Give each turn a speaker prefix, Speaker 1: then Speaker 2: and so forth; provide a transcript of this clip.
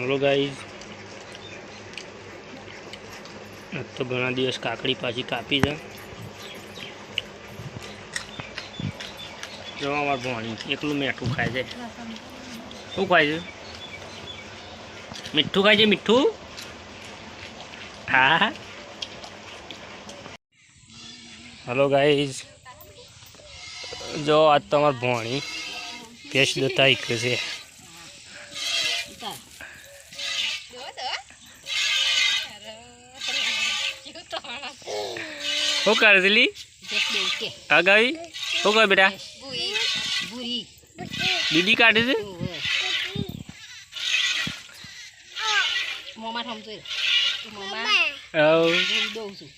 Speaker 1: Hello guys. તો ઘણા દિવસ કાકડી પાછી કાપી છે. જો અમાર ભણી, એકલું મીઠું ખાય છે. શું ખાય છે? મીઠું ખાય છે, મીઠું? હા. Hello guys. જો, આજ તો ભણી પેસ્ટ દતા છે. શું કરે છે લી આ ગાઈ શું કરે બેટા દીદી કાઢે છે
Speaker 2: મોમાં થમતો મોમાં દઉં છું